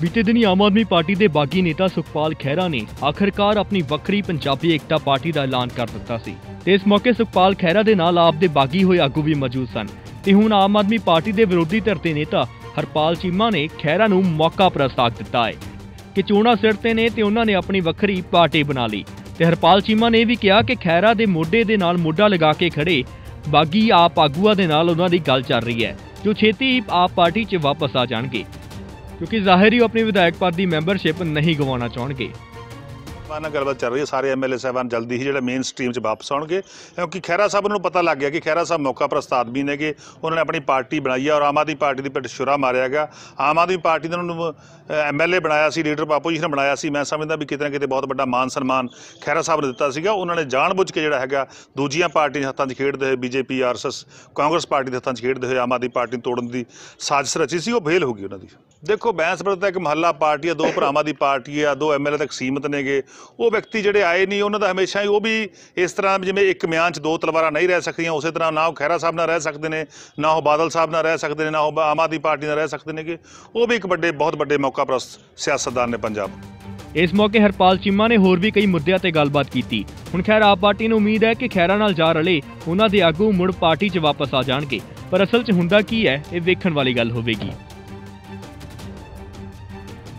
ਬੀਤੇ ਦਿਨੀ ਆਮ ਆਦਮੀ ਪਾਰਟੀ ਦੇ ਬਾਗੀ ਨੇਤਾ ਸੁਖਪਾਲ ਖਹਿਰਾ ਨੇ ਆਖਰਕਾਰ ਆਪਣੀ ਵੱਖਰੀ ਪੰਜਾਬੀ ਏਕਤਾ ਪਾਰਟੀ ਦਾ ਐਲਾਨ ਕਰ ਦਿੱਤਾ ਸੀ ਤੇ ਇਸ ਮੌਕੇ ਸੁਖਪਾਲ ਖਹਿਰਾ ਦੇ ਨਾਲ ਆਪ ਦੇ ਬਾਗੀ ਹੋਏ ਆਗੂ ਵੀ ਮੌਜੂਦ ਸਨ ਤੇ ਹੁਣ ਆਮ ਆਦਮੀ ਪਾਰਟੀ ਦੇ ਵਿਰੋਧੀ ਧਿਰ ਦੇ ਨੇਤਾ ਹਰਪਾਲ ਚੀਮਾ ਨੇ ਖਹਿਰਾ ਨੂੰ ਮੌਕਾ ਪ੍ਰਸਤਾਵ ਦਿੱਤਾ ਹੈ ਕਿ ਚੋਣਾਂ ਸਿਰ ਤੇ ਨੇ ਤੇ ਉਹਨਾਂ ਨੇ ਆਪਣੀ ਵੱਖਰੀ ਪਾਰਟੀ ਬਣਾ ਲਈ ਤੇ ਹਰਪਾਲ ਚੀਮਾ ਨੇ ਇਹ ਵੀ ਕਿਹਾ ਕਿ ਖਹਿਰਾ ਦੇ ਮੋਢੇ ਦੇ ਨਾਲ ਮੋਢਾ ਲਗਾ ਕੇ ਖੜੇ ਬਾਗੀ ਆਪ ਆਗੂਆਂ ਦੇ ਨਾਲ ਉਹਨਾਂ ਦੀ ਗੱਲ ਚੱਲ ਰਹੀ ਹੈ ਜੋ ਛੇਤੀ ਹੀ ਆਪ ਪਾਰਟੀ 'ਚ ਵਾਪਸ ਆ ਜਾਣਗੇ। ਕਿਉਂਕਿ ਜ਼ਾਹਿਰ ਹੀ ਉਹ ਆਪਣੀ ਵਿਧਾਇਕ ਪਦ ਦੀ ਮੈਂਬਰਸ਼ਿਪ ਨਹੀਂ ਗਵਾਉਣਾ ਚਾਹਣਗੇ। ਸਾਹਿਬਾਨ ਨਾਲ ਗੱਲਬਾਤ ਚੱਲ ਰਹੀ ਹੈ, ਸਾਰੇ ਐਮਐਲਏ ਸਾਹਿਬਾਨ ਜਲਦੀ ਹੀ ਜਿਹੜਾ ਮੇਨ ਸਟ੍ਰੀਮ 'ਚ ਵਾਪਸ ਆਉਣਗੇ। ਕਿਉਂਕਿ ਖੈਰਾ ਸਾਹਿਬ ਨੂੰ ਪਤਾ ਲੱਗ ਗਿਆ ਕਿ ਖੈਰਾ ਸਾਹਿਬ ਮੌਕਾ ਪ੍ਰਸਤਾਦ ਵੀ ਨੇਗੇ, ਉਹਨਾਂ ਨੇ ਆਪਣੀ ਪਾਰਟੀ ਬਣਾਈ ਹੈ ਔਰ ਆਮ ਆਦਮੀ ਪਾਰਟੀ ਦੀ ਪਿੱਠ ਛੁਰਾ ਮਾਰਿਆ ਗਿਆ। ਆਮ ਆਦਮੀ ਪਾਰਟੀ ਨੇ ਉਹਨਾਂ ਨੂੰ ਐਮਐਲਏ ਬਣਾਇਆ ਸੀ, ਲੀਡਰ ਬਾਪੂ ਜੀ ਨੇ ਬਣਾਇਆ ਸੀ। ਮੈਂ ਸਮਝਦਾ ਵੀ ਕਿਤੇ ਨਾ ਕਿਤੇ ਬਹੁਤ ਵੱਡਾ ਮਾਨ ਸਨਮਾਨ ਖੈਰਾ ਸਾਹਿਬ ਨੇ ਦਿੱਤਾ ਸੀਗਾ। ਉਹਨਾਂ ਨੇ ਜਾਣਬੁੱਝ ਕੇ ਜਿਹੜਾ ਹੈਗਾ, ਦੂਜੀਆਂ ਪਾਰਟੀਆਂ ਦੇ ਹੱਥਾਂ 'ਚ ਖੇਡਦੇ ਹੋਏ ਬੀਜੇਪੀ ਆਰਐਸਐਸ ਕਾਂਗਰਸ ਪਾਰਟੀ ਦੇ ਹੱਥਾਂ 'ਚ ਖੇਡਦੇ ਹੋਏ ਆਮ ਆਦਮੀ ਪਾਰਟੀ ਨੂੰ ਤੋੜਨ ਦੀ ਸਾਜ਼ਿਸ਼ ਰਚੀ ਸੀ। ਉਹ ਫੇਲ ਹੋ ਗਈ ਉਹਨਾਂ ਦੀ। ਦੇਖੋ ਬੈਂਸ ਤਾਂ ਇੱਕ ਮਹੱਲਾ ਪਾਰਟੀ ਆ, ਦੋ ਭਰਾਵਾਂ ਦੀ ਪਾਰਟੀ ਆ, ਦੋ ਐਮਐਲਏ ਤੱਕ ਸੀਮਤ ਨੇਗੇ। ਉਹ ਵਿਅਕਤੀ ਜਿਹੜੇ ਆਏ ਨਹੀਂ, ਉਹਨਾਂ ਦਾ ਹਮੇਸ਼ਾ ਹੀ ਉਹ ਵੀ ਇਸ ਤਰ੍ਹਾਂ ਜਿਵੇਂ ਇੱਕ ਮਿਆਨ 'ਚ ਦੋ ਤਲਵਾਰਾਂ ਨਹੀਂ ਰਹਿ ਸਕਦੀਆਂ, ਉਸੇ ਤਰ੍ਹਾਂ ਨਾ ਉਹ ਖਹਿਰਾ ਸਾਹਿਬ ਨਾਲ ਰਹਿ ਸਕਦੇ ਨੇ, ਨਾ ਉਹ ਬਾਦਲ ਸਾਹਿਬ ਨਾਲ ਰਹਿ ਸਕਦੇ ਨੇ, ਨਾ ਉਹ ਆਮ ਆਦਮੀ ਪਾਰਟੀ ਨਾਲ ਰਹਿ ਸਕਦੇ ਨੇਗੇ। ਉਹ ਵੀ ਇੱਕ ਵੱਡੇ, ਬਹੁਤ ਵੱਡੇ ਮੌਕਾ ਪ੍ਰਸਤ ਸਿਆਸਤਦਾਨ ਨੇ ਪੰਜਾਬ। ਇਸ ਮੌਕੇ ਹਰਪਾਲ ਚੀਮਾ ਨੇ ਹੋਰ ਵੀ ਕਈ ਮੁੱਦਿਆਂ ਤੇ ਗੱਲਬਾਤ ਕੀਤੀ। ਹੁਣ ਖੈਰ ਆਪ ਪਾਰਟੀ ਨੂੰ ਉਮੀਦ ਹੈ ਕਿ ਖੈਰਾ ਨਾਲ ਜਾ ਰਲੇ, ਉਹਨਾਂ ਦੇ ਆਗੂ ਮੁੜ ਪਾਰਟੀ 'ਚ ਵਾਪਸ ਆ ਜਾਣਗੇ। ਪਰ ਅਸਲ 'ਚ ਹੁੰਦਾ ਕੀ ਹੈ, ਇਹ ਵੇਖਣ ਵਾਲੀ ਗੱਲ ਹੋਵੇਗੀ।